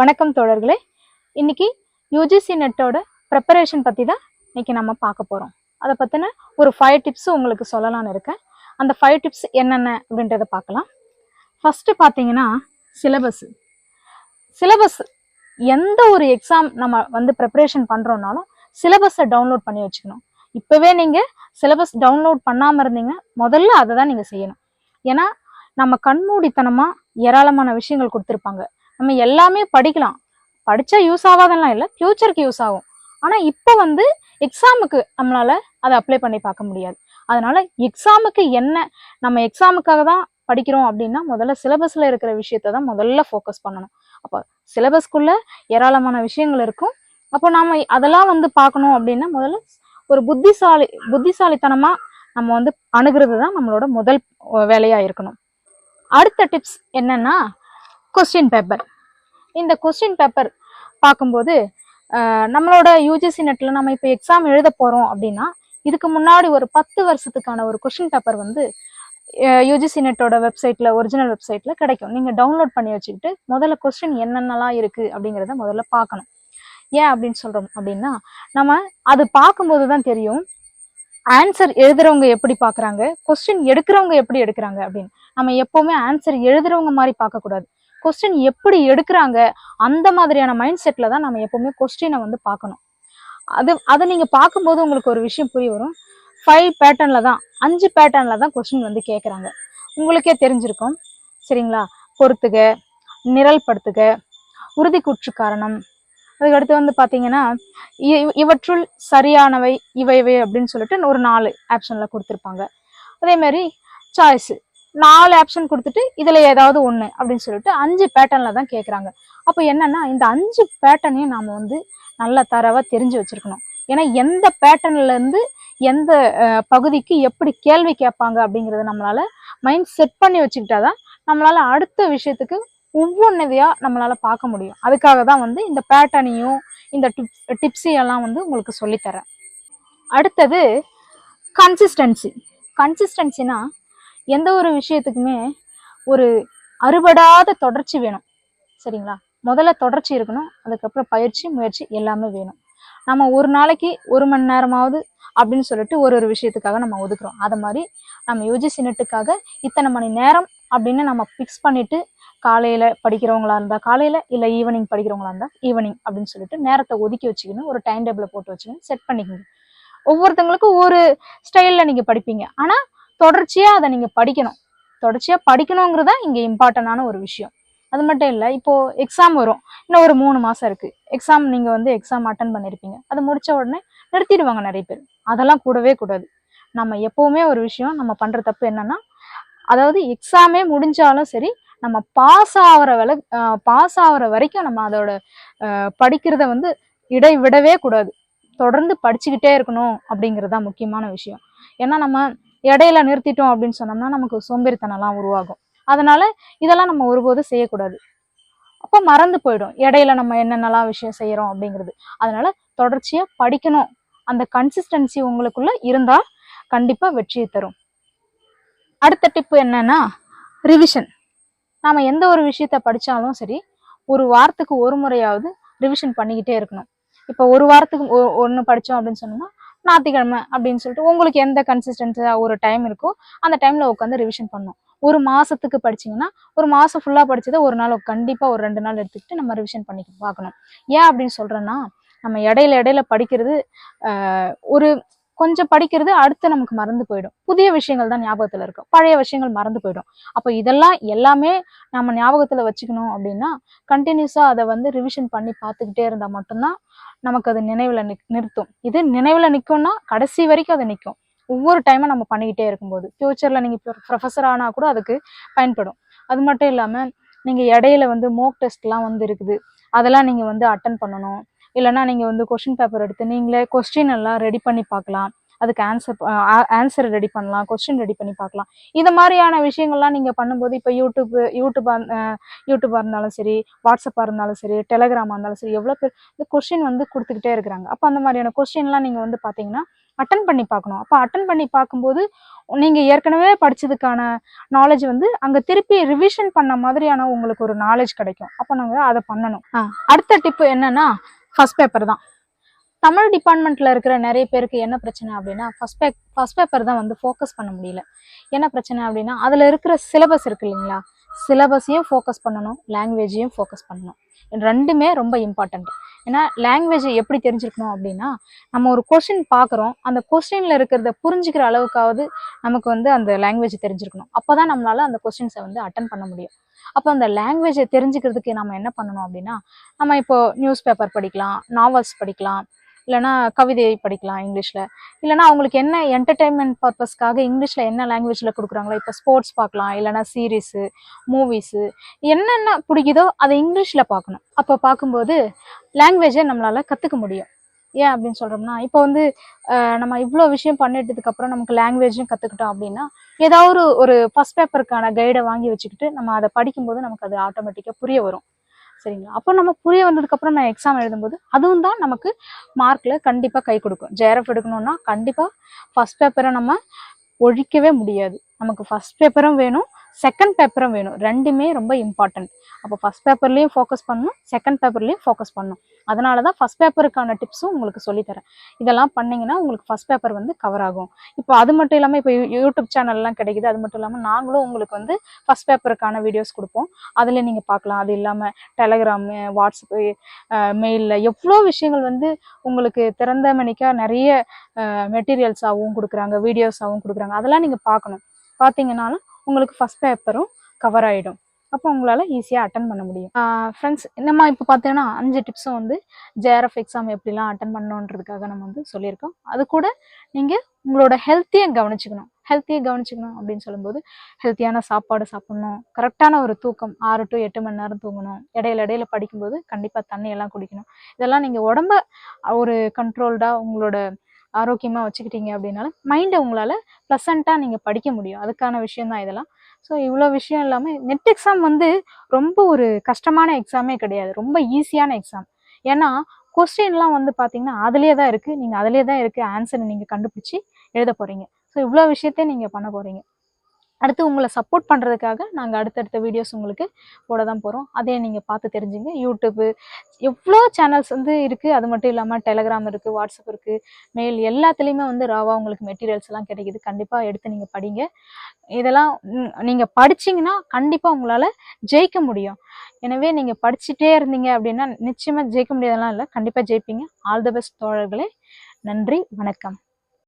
வணக்கம் தோழர்களே. இன்னைக்கு யூஜிசி நெட்டோட ப்ரிப்பரேஷன் பற்றி தான் இன்னைக்கு நம்ம பார்க்க போகிறோம் அதை பற்றின ஒரு ஃபைவ் டிப்ஸ் உங்களுக்கு சொல்லலான்னு இருக்கேன். அந்த ஃபைவ் டிப்ஸ் என்னென்ன அப்படின்றத பார்க்கலாம். ஃபஸ்ட்டு பார்த்தீங்கன்னா சிலபஸ் சிலபஸ் எந்த ஒரு எக்ஸாம் நம்ம வந்து ப்ரிப்பரேஷன் பண்ணுறோம்னாலும் சிலபஸை டவுன்லோட் பண்ணி வச்சுக்கணும். இப்போவே நீங்கள் சிலபஸ் டவுன்லோட் பண்ணாமல் இருந்தீங்க முதல்ல அதை தான் நீங்கள் செய்யணும். ஏன்னா நம்ம கண்மூடித்தனமாக ஏராளமான விஷயங்கள் கொடுத்துருப்பாங்க. நம்ம எல்லாமே படிக்கலாம். படித்தா யூஸ் ஆகாதெல்லாம் இல்லை. ஃப்யூச்சருக்கு யூஸ் ஆகும். ஆனால் இப்போ வந்து எக்ஸாமுக்கு நம்மளால அதை அப்ளை பண்ணி பார்க்க முடியாது. அதனால எக்ஸாமுக்கு என்ன நம்ம எக்ஸாமுக்காக தான் படிக்கிறோம் அப்படின்னா முதல்ல சிலபஸில் இருக்கிற விஷயத்த தான் முதல்ல ஃபோக்கஸ் பண்ணணும். அப்போ சிலபஸ்க்குள்ளே ஏராளமான விஷயங்கள் இருக்கும். அப்போ நாம் அதெல்லாம் வந்து பார்க்கணும் அப்படின்னா முதல்ல ஒரு புத்திசாலி புத்திசாலித்தனமாக நம்ம வந்து அணுகிறது தான் நம்மளோட முதல் வேலையாக இருக்கணும். அடுத்த டிப்ஸ் என்னன்னா கொஸ்டின் பேப்பர் இந்த கொஸ்டின் பேப்பர் பார்க்கும்போது நம்மளோட யூஜிசி நெட்டில் நம்ம இப்போ எக்ஸாம் எழுத போகிறோம் அப்படின்னா இதுக்கு முன்னாடி ஒரு பத்து வருஷத்துக்கான ஒரு கொஸ்டின் பேப்பர் வந்து யூஜிசி நெட்டோட வெப்சைட்டில் ஒரிஜினல் வெப்சைட்டில் கிடைக்கும். நீங்கள் டவுன்லோட் பண்ணி வச்சுக்கிட்டு முதல்ல கொஸ்டின் என்னென்னலாம் இருக்குது அப்படிங்கிறத முதல்ல பார்க்கணும். ஏன் அப்படின்னு சொல்கிறோம் அப்படின்னா நம்ம அது பார்க்கும்போது தான் தெரியும் ஆன்சர் எழுதுறவங்க எப்படி பார்க்குறாங்க கொஸ்டின் எடுக்கிறவங்க எப்படி எடுக்கிறாங்க அப்படின்னு. நம்ம எப்பவுமே ஆன்சர் எழுதுறவங்க மாதிரி பார்க்கக்கூடாது. கொஸ்டின் எப்படி எடுக்கிறாங்க? அந்த மாதிரியான மைண்ட் செட்டில் தான் நம்ம எப்போவுமே கொஸ்டினை வந்து பார்க்கணும். அது அதை நீங்கள் பார்க்கும்போது உங்களுக்கு ஒரு விஷயம் புரிய வரும். ஃபைவ் பேட்டர்னில் தான் அஞ்சு பேட்டர்னில் தான் கொஸ்டின் வந்து கேட்குறாங்க உங்களுக்கே தெரிஞ்சிருக்கும். சரிங்களா? பொறுத்துக நிரல்படுத்துக உறுதி குற்று காரணம் அதுக்கடுத்து வந்து பார்த்தீங்கன்னா இ- இவற்றுள் சரியானவை இவை இவை அப்படின்னு சொல்லிட்டு ஒரு நாலு ஆப்ஷனில் கொடுத்துருப்பாங்க. அதே மாதிரி நாலு ஆப்ஷன் கொடுத்துட்டு இதில் ஏதாவது ஒன்று அப்படின்னு சொல்லிட்டு அஞ்சு பேட்டர்னில் தான் கேட்குறாங்க அப்போ என்னென்னா இந்த அஞ்சு பேட்டர்னையும் நாம் வந்து நல்ல தரவாக தெரிஞ்சு வச்சுருக்கணும். ஏன்னா எந்த பேட்டர்ன்லேருந்து எந்த பகுதிக்கு எப்படி கேள்வி கேட்பாங்க அப்படிங்கிறத நம்மளால மைண்ட் செட் பண்ணி வச்சுக்கிட்டாதான் நம்மளால் அடுத்த விஷயத்துக்கு ஒவ்வொன்றதையா நம்மளால பார்க்க முடியும். அதுக்காக தான் வந்து இந்த பேட்டர்னையும் இந்த டிப்ஸ் டிப்ஸையெல்லாம் வந்து உங்களுக்கு சொல்லித்தரேன். அடுத்தது கன்சிஸ்டன்சி கன்சிஸ்டன்சினா எந்த ஒரு விஷயத்துக்குமே ஒரு அறுபடாத தொடர்ச்சி வேணும். சரிங்களா? முதல்ல தொடர்ச்சி இருக்கணும் அதுக்கப்புறம் பயிற்சி முயற்சி எல்லாமே வேணும். நம்ம ஒரு நாளைக்கு ஒரு மணி நேரமாவது அப்படின்னு சொல்லிட்டு ஒரு ஒரு விஷயத்துக்காக நம்ம ஒதுக்குறோம். அதை மாதிரி நம்ம யூஜிசி நெட்டுக்காக இத்தனை மணி நேரம் அப்படின்னு நம்ம ஃபிக்ஸ் பண்ணிட்டு காலையில படிக்கிறவங்களா இருந்தா காலையில இல்ல ஈவினிங் படிக்கிறவங்களா இருந்தா ஈவினிங் அப்படின்னு சொல்லிட்டு நேரத்தை ஒதுக்கி வச்சுக்கணும். ஒரு டைம் டேபிள போட்டு வச்சுக்கணும். செட் பண்ணிக்கணும் ஒவ்வொருத்தங்களுக்கும் ஒரு ஸ்டைல்ல நீங்க படிப்பீங்க. ஆனா தொடர்ச்சியா அதை நீங்க படிக்கணும். தொடர்ச்சியா படிக்கணுங்கிறதா இங்க இம்பார்ட்டன்டான ஒரு விஷயம். அது மட்டும் இல்லை இப்போ எக்ஸாம் வரும். இன்னும் ஒரு மூணு மாசம் இருக்கு. எக்ஸாம் நீங்க வந்து எக்ஸாம் அட்டன் பண்ணிருப்பீங்க. அது முடிச்ச உடனே நிறுத்திடுவாங்க நிறைய பேர். அதெல்லாம் கூடவே கூடாது. நம்ம எப்பவுமே ஒரு விஷயம் நம்ம பண்ற தப்பு என்னன்னா அதாவது எக்ஸாமே முடிஞ்சாலும் சரி நம்ம பாஸ் ஆகிற வில பாஸ் ஆகிற வரைக்கும் நம்ம அதோட படிக்கிறத வந்து இடை விடவே கூடாது. தொடர்ந்து படிச்சுக்கிட்டே இருக்கணும் அப்படிங்கிறது தான் முக்கியமான விஷயம். ஏன்னா நம்ம இடையில நிறுத்திட்டோம் அப்படின்னு சொன்னோம்னா நமக்கு சோம்பேறித்தனம்லாம் உருவாகும். அதனால இதெல்லாம் நம்ம ஒருபோதும் செய்யக்கூடாது. அப்போ மறந்து போயிடும். இடையில நம்ம என்னென்னலாம் விஷயம் செய்யறோம் அப்படிங்கிறது. அதனால தொடர்ச்சியா படிக்கணும். அந்த கன்சிஸ்டன்சி உங்களுக்குள்ள இருந்தா கண்டிப்பா வெற்றியை தரும். அடுத்த டிப்பு என்னன்னா ரிவிஷன் நாம் எந்த ஒரு விஷயத்த படித்தாலும் சரி ஒரு வாரத்துக்கு ஒரு முறையாவது ரிவிஷன் பண்ணிக்கிட்டே இருக்கணும். இப்போ ஒரு வாரத்துக்கு ஒன்று படித்தோம் அப்படின்னு சொன்னோம்னா ஞாயிற்றுக்கிழமை அப்படின்னு சொல்லிட்டு உங்களுக்கு எந்த கன்சிஸ்டன்ஸாக ஒரு டைம் இருக்கோ அந்த டைமில் உட்காந்து ரிவிஷன் பண்ணணும். ஒரு மாதத்துக்கு படிச்சீங்கன்னா ஒரு மாதம் ஃபுல்லாக படித்ததை ஒரு நாள் கண்டிப்பாக ஒரு ரெண்டு நாள் எடுத்துக்கிட்டு நம்ம ரிவிஷன் பண்ணி பார்க்கணும். ஏன் அப்படின்னு சொல்கிறேன்னா நம்ம இடையில இடையில படிக்கிறது ஒரு கொஞ்சம் படிக்கிறது அடுத்து நமக்கு மறந்து போயிடும். புதிய விஷயங்கள் தான் ஞாபகத்தில் இருக்கும். பழைய விஷயங்கள் மறந்து போயிடும். அப்போ இதெல்லாம் எல்லாமே நம்ம ஞாபகத்தில் வச்சுக்கணும் அப்படின்னா கண்டினியூஸாக அதை வந்து ரிவிஷன் பண்ணி பார்த்துக்கிட்டே இருந்தால் மட்டும்தான் நமக்கு அது நினைவில் நிக் நிறுத்தும். இது நினைவில் நிற்கும்னா கடைசி வரைக்கும் அது நிற்கும் ஒவ்வொரு டைமும் நம்ம பண்ணிக்கிட்டே இருக்கும்போது. ஃப்யூச்சரில் நீங்கள் ப்ரொஃபஸர் ஆனால் கூட அதுக்கு பயன்படும். அது மட்டும் இல்லாமல் நீங்கள் இடையில வந்து மோக் டெஸ்ட்லாம் வந்து இருக்குது. அதெல்லாம் நீங்கள் வந்து அட்டன் பண்ணணும். இல்லைன்னா நீங்கள் வந்து கொஷின் பேப்பர் எடுத்து நீங்களே கொஸ்டின் எல்லாம் ரெடி பண்ணி பார்க்கலாம். அதுக்கு ஆன்சர் ஆன்சர் ரெடி பண்ணலாம் கொஸ்டின் ரெடி பண்ணி பார்க்கலாம். இது மாதிரியான விஷயங்கள்லாம் நீங்கள் பண்ணும்போது இப்போ யூடியூப் யூடியூப் யூடியூப்பாக இருந்தாலும் சரி வாட்ஸ்அப்பாக இருந்தாலும் சரி டெலகிராமாக இருந்தாலும் சரி எவ்வளோ பேர் இந்த கொஸ்டின் வந்து கொடுத்துக்கிட்டே இருக்கிறாங்க. அப்போ அந்த மாதிரியான கொஸ்டின்லாம் நீங்கள் வந்து பார்த்தீங்கன்னா அட்டன் பண்ணி பார்க்கணும். அப்போ அட்டன் பண்ணி பார்க்கும்போது நீங்கள் ஏற்கனவே படிச்சதுக்கான நாலேஜ் வந்து அங்கே திருப்பி ரிவிஷன் பண்ண மாதிரியான உங்களுக்கு ஒரு நாலேஜ் கிடைக்கும். அப்போ நாங்கள் அதை பண்ணணும். அடுத்த டிப்பு என்னன்னா ஃபர்ஸ்ட் பேப்பர் தான். தமிழ் டிபார்ட்மெண்ட்டில் இருக்கிற நிறைய பேருக்கு என்ன பிரச்சனை அப்படின்னா ஃபர்ஸ்ட் பேக் ஃபஸ்ட் பேப்பர் தான் வந்து ஃபோக்கஸ் பண்ண முடியல. என்ன பிரச்சனை அப்படின்னா அதில் இருக்கிற சிலபஸ் இருக்கு இல்லைங்களா? சிலபஸையும் ஃபோக்கஸ் பண்ணணும் லாங்குவேஜையும் ஃபோக்கஸ் பண்ணணும். ரெண்டுமே ரொம்ப இம்பார்ட்டண்ட் ஏன்னா லாங்குவேஜ் எப்படி தெரிஞ்சிருக்கணும் அப்படின்னா நம்ம ஒரு கொஷின் பார்க்குறோம் அந்த கொஸ்டினில் இருக்கிறத புரிஞ்சுக்கிற அளவுக்காவது நமக்கு வந்து அந்த லாங்குவேஜ் தெரிஞ்சிருக்கணும் அப்போ தான் நம்மளால் அந்த கொஸ்டின்ஸை வந்து அட்டன் பண்ண முடியும். அப்போ அந்த லாங்குவேஜை தெரிஞ்சுக்கிறதுக்கு நம்ம என்ன பண்ணணும் அப்படின்னா நம்ம இப்போ நியூஸ் பேப்பர் படிக்கலாம் நாவல்ஸ் படிக்கலாம் இல்லைன்னா கவிதை படிக்கலாம் இங்கிலீஷில். இல்லைன்னா அவங்களுக்கு என்ன என்டர்டெயின்மெண்ட் பர்பஸ்க்காக இங்கிலீஷில் என்ன லாங்குவேஜில் கொடுக்குறாங்களோ இப்போ ஸ்போர்ட்ஸ் பார்க்கலாம் இல்லைன்னா சீரீஸு மூவிஸு என்னென்ன பிடிக்குதோ அதை இங்கிலீஷில் பார்க்கணும். அப்போ பார்க்கும்போது லாங்குவேஜை நம்மளால் கற்றுக்க முடியும். ஏன் அப்படின்னு சொல்கிறோம்னா இப்போ வந்து நம்ம இவ்வளோ விஷயம் பண்ணிட்டதுக்கப்புறம் நமக்கு லாங்குவேஜும் கற்றுக்கிட்டோம் அப்படின்னா ஏதாவது ஒரு ஒரு ஃபஸ்ட் பேப்பருக்கான கைடை வாங்கி வச்சுக்கிட்டு நம்ம அதை படிக்கும்போது நமக்கு அது ஆட்டோமேட்டிக்காக புரிய வரும். சரிங்களா? அப்போ நம்ம புரிய வந்ததுக்கப்புறம் நான் எக்ஸாம் எழுதும்போது அதுவும் தான் நமக்கு மார்க்கில் கண்டிப்பாக கை கொடுக்கும். ஜேரஃப் எடுக்கணும்னா கண்டிப்பாக ஃபஸ்ட் பேப்பரை நம்ம ஒழிக்கவே முடியாது. நமக்கு ஃபஸ்ட் பேப்பரும் வேணும். செகண்ட் பேப்பரும் வேணும். ரெண்டுமே ரொம்ப இம்பார்ட்டன்ட் அப்போ ஃபஸ்ட் பேப்பர்லேயும் ஃபோக்கஸ் பண்ணணும் செகண்ட் பேப்பர்லேயும் ஃபோக்கஸ் பண்ணணும். அதனால தான் ஃபஸ்ட் பேப்பருக்கான டிப்ஸும் உங்களுக்கு சொல்லித்தரேன். இதெல்லாம் பண்ணிங்கன்னா உங்களுக்கு ஃபஸ்ட் பேப்பர் வந்து கவர் ஆகும். இப்போ அது மட்டும் இல்லாமல் இப்போ யூ- யூடியூப் சேனல்லாம் கிடைக்குது. அது மட்டும் இல்லாமல் நாங்களும் உங்களுக்கு வந்து ஃபஸ்ட் பேப்பருக்கான வீடியோஸ் கொடுப்போம். அதில் நீங்கள் பார்க்கலாம். அது இல்லாமல் டெலகிராமு வாட்ஸ்அப்பு மெயிலில் எவ்வளோ விஷயங்கள் வந்து உங்களுக்கு திறந்த மணிக்காக நிறைய மெட்டீரியல்ஸாகவும் கொடுக்குறாங்க வீடியோஸாகவும் கொடுக்குறாங்க. அதெல்லாம் நீங்கள் பார்க்கணும். பார்த்தீங்கன்னாலும் உங்களுக்கு ஃபஸ்ட் பேப்பரும் கவர் ஆகிடும் அப்போ உங்களால் ஈஸியாக அட்டன் பண்ண முடியும். ஃப்ரெண்ட்ஸ் நம்ம இப்போ பார்த்தீங்கன்னா அஞ்சு டிப்ஸும் வந்து ஜேஆர்எஃப் எக்ஸாம் எப்படிலாம் அட்டன் பண்ணணுன்றதுக்காக நம்ம வந்து சொல்லியிருக்கோம். அது கூட நீங்கள் உங்களோட ஹெல்த்தியை கவனிச்சுக்கணும். ஹெல்த்தியை கவனிச்சுக்கணும் அப்படின்னு சொல்லும்போது ஹெல்த்தியான சாப்பாடு சாப்பிட்ணும். கரெக்டான ஒரு தூக்கம் ஆறு டு எட்டு மணி நேரம் தூங்கணும். இடையில இடையில படிக்கும்போது கண்டிப்பாக தண்ணியெல்லாம் குடிக்கணும். இதெல்லாம் நீங்கள் உடம்ப ஒரு கண்ட்ரோல்டாக உங்களோட ஆரோக்கியமாக வச்சுக்கிட்டீங்க அப்படின்னாலும் மைண்டை உங்களால் ப்ளசண்ட்டாக நீங்கள் படிக்க முடியும். அதுக்கான விஷயம் தான் இதெல்லாம். ஸோ இவ்வளோ விஷயம் இல்லாமல் நெட் எக்ஸாம் வந்து ரொம்ப ஒரு கஷ்டமான எக்ஸாமே கிடையாது. ரொம்ப ஈஸியான எக்ஸாம் ஏன்னா கொஸ்டின்லாம் வந்து பார்த்தீங்கன்னா அதிலே தான் இருக்குது நீங்கள் அதிலே தான் இருக்குது ஆன்சரை நீங்கள் கண்டுபிடிச்சி எழுத போகிறீங்க ஸோ இவ்வளோ விஷயத்தையும் நீங்கள் பண்ண போகிறீங்க அடுத்து உங்களை சப்போர்ட் பண்ணுறதுக்காக நாங்கள் அடுத்தடுத்த வீடியோஸ் உங்களுக்கு போட தான் போகிறோம் அதே நீங்கள் பார்த்து தெரிஞ்சுங்க. யூடியூப்பு எவ்வளோ சேனல்ஸ் வந்து இருக்குது அது மட்டும் இல்லாமல் டெலகிராம் இருக்குது வாட்ஸ்அப் இருக்குது மெயில் எல்லாத்துலேயுமே வந்து ராவா உங்களுக்கு மெட்டீரியல்ஸ் எல்லாம் கிடைக்குது. கண்டிப்பாக எடுத்து நீங்கள் படிங்க. இதெல்லாம் நீங்கள் படிச்சீங்கன்னா கண்டிப்பாக உங்களால் ஜெயிக்க முடியும். எனவே நீங்கள் படிச்சுட்டே இருந்தீங்க அப்படின்னா நிச்சயமாக ஜெயிக்க முடியாதெல்லாம் இல்லை. கண்டிப்பாக ஜெயிப்பீங்க. ஆல் த பெஸ்ட் தோழர்களே. நன்றி வணக்கம்.